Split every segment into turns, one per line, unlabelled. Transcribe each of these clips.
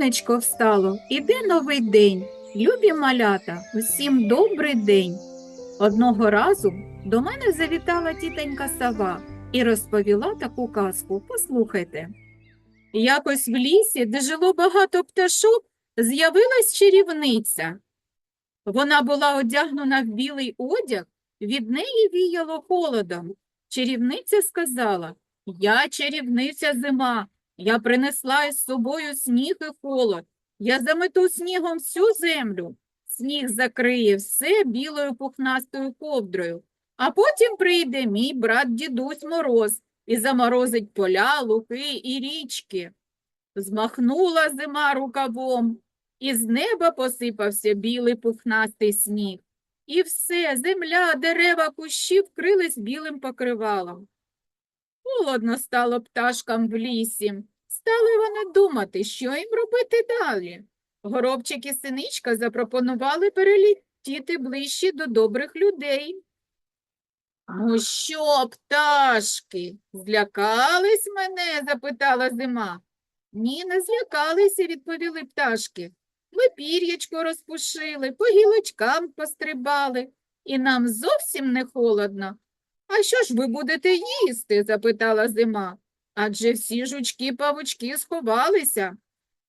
Сонечко встало, іде новий день. Любі малята, усім добрий день. Одного разу до мене завітала тітенька сова і розповіла таку казку. Послухайте. Якось в лісі, де жило багато пташок, з'явилась чарівниця. Вона була одягнена в білий одяг, від неї віяло холодом. Чарівниця сказала, я чарівниця зима, я принесла із собою сніг і холод. Я замету снігом всю землю. Сніг закриє все білою пухнастою ковдрою. А потім прийде мій брат дідусь Мороз і заморозить поля, луки і річки. Змахнула зима рукавом, і з неба посипався білий пухнастий сніг. І все, земля, дерева, кущі вкрились білим покривалом. Холодно стало пташкам в лісі. Стали вони думати, що їм робити далі. Горобчик і синичка запропонували перелетіти ближче до добрих людей. Ну що, пташки, злякались мене? запитала зима. Ні, не злякалися, відповіли пташки. Ми пір'ячко розпушили, по гілочкам пострибали, і нам зовсім не холодно. А що ж ви будете їсти? запитала зима. Адже всі жучки павучки сховалися.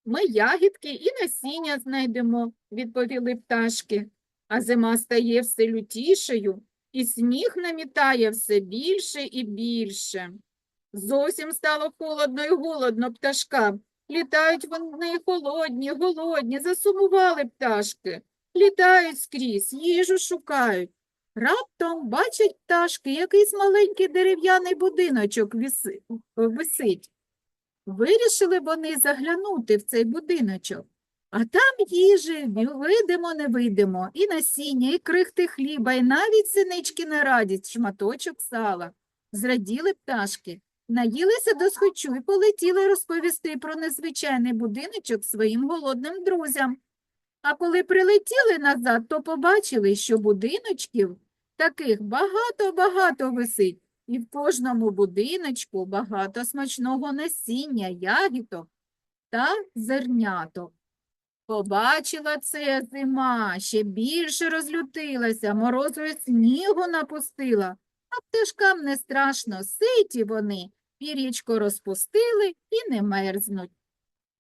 Ми ягідки і насіння знайдемо, відповіли пташки. А зима стає все лютішою, і сніг намітає все більше і більше. Зовсім стало холодно і голодно пташкам. Літають вони холодні, голодні, засумували пташки. Літають скрізь, їжу шукають. Раптом бачать пташки, якийсь маленький дерев'яний будиночок висить. Вирішили вони заглянути в цей будиночок. А там їжі видимо, не видимо, і насіння, і крихти хліба, і навіть синички на радість, шматочок сала. Зраділи пташки, наїлися до схочу і полетіли розповісти про незвичайний будиночок своїм голодним друзям. А коли прилетіли назад, то побачили, що будиночків таких багато-багато висить, і в кожному будиночку багато смачного насіння, ягідок та зерняток. Побачила це зима, ще більше розлютилася, морозу й снігу напустила, а пташкам не страшно, ситі вони, пір'ячко розпустили і не мерзнуть.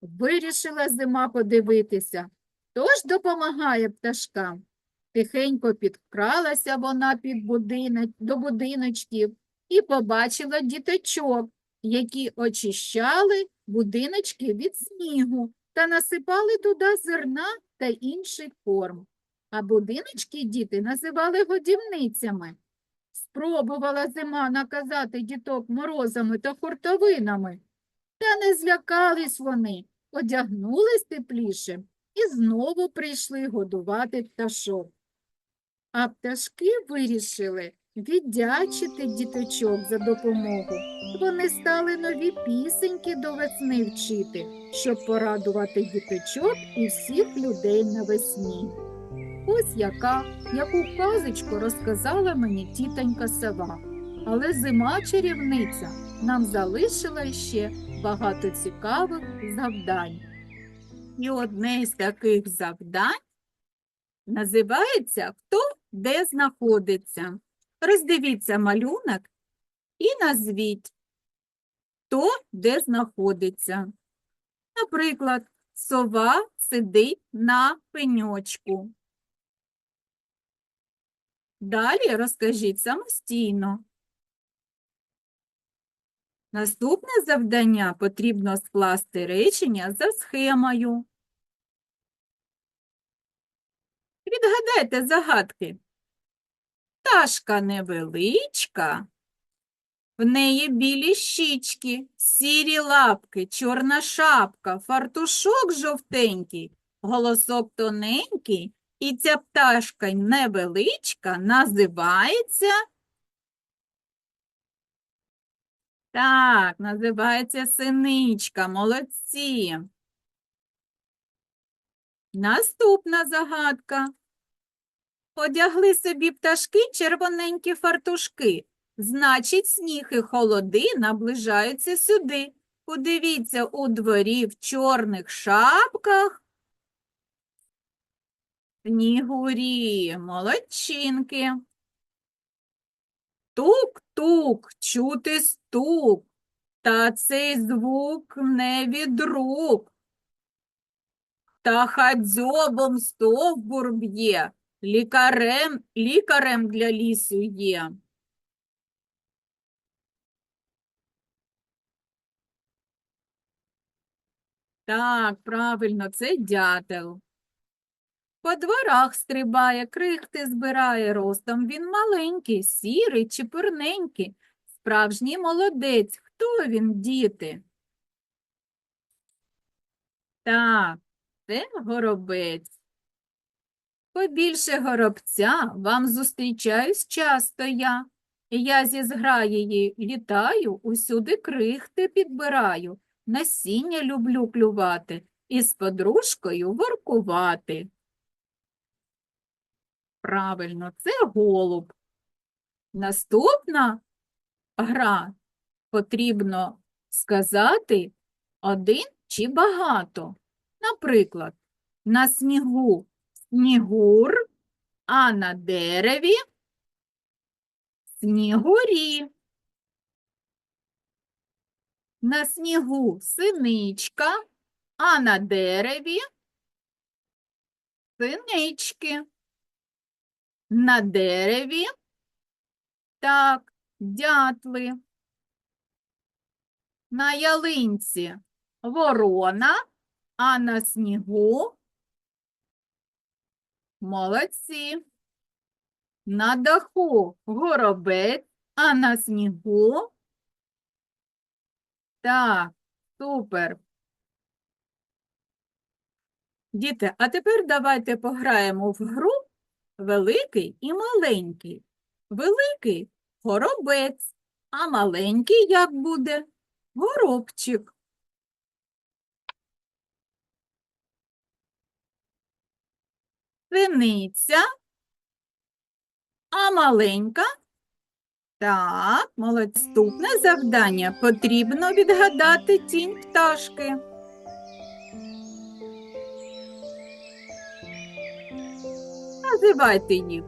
Вирішила зима подивитися, хто ж допомагає пташкам. Тихенько підкралася вона під будинок, до будиночків і побачила діточок, які очищали будиночки від снігу та насипали туди зерна та інший корм. А будиночки діти називали годівницями. Спробувала зима наказати діток морозами та хуртовинами. Та не злякались вони, одягнулись тепліше і знову прийшли годувати пташок. А пташки вирішили віддячити діточок за допомогу. Вони стали нові пісеньки до весни вчити, щоб порадувати діточок і всіх людей навесні. Ось яка, яку казочку розказала мені тітонька сова. Але зима чарівниця нам залишила ще багато цікавих завдань. І одне з таких завдань називається Хто де знаходиться. Роздивіться малюнок і назвіть, хто де знаходиться. Наприклад, сова сидить на пеньочку. Далі розкажіть самостійно. Наступне завдання потрібно скласти речення за схемою. Відгадайте загадки. Пташка невеличка, в неї білі щічки, сірі лапки, чорна шапка, фартушок жовтенький, голосок тоненький, і ця пташка невеличка називається. Так, називається синичка, молодці. Наступна загадка. Одягли собі пташки червоненькі фартушки. Значить, сніг і холоди наближаються сюди. Подивіться у дворі в чорних шапках. Снігурі, молодчинки. Тук-тук, чути стук, та цей звук не від рук. Птаха дзьобом стовбур б'є, лікарем, лікарем для лісу є. Так, правильно, це дятел. По дворах стрибає, крихти збирає ростом. Він маленький, сірий, чепурненький. Справжній молодець. Хто він, діти? Так, це горобець. Побільше горобця вам зустрічаюсь часто я. Я зі зграєю літаю, усюди крихти підбираю, насіння люблю клювати і з подружкою воркувати. Правильно, це голуб. Наступна гра потрібно сказати один чи багато. Наприклад, на снігу снігур, а на дереві снігурі. На снігу синичка, а на дереві синички. На дереві так, дятли. На ялинці ворона, а на снігу молодці. На даху горобець, а на снігу. Так, супер. Діти, а тепер давайте пограємо в гру великий і маленький. Великий горобець, а маленький як буде? Горобчик. Синиця, а маленька? Так, молодступне завдання. Потрібно відгадати тінь пташки. Називайте їх.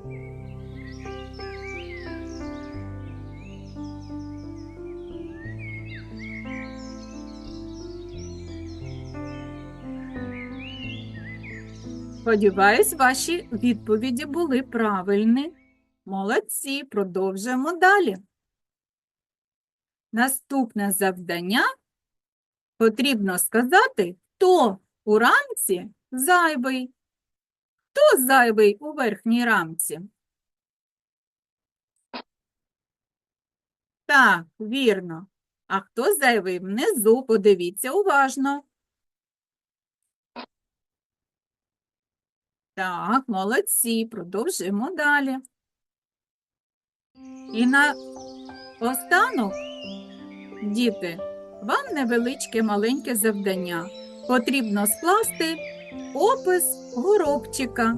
Сподіваюсь, ваші відповіді були правильні. Молодці, продовжуємо далі. Наступне завдання потрібно сказати, хто у рамці зайвий. Хто зайвий у верхній рамці? Так, вірно. А хто зайвий внизу? Подивіться уважно. Так, молодці, продовжуємо далі. І на останок, діти, вам невеличке маленьке завдання. Потрібно скласти опис горобчика.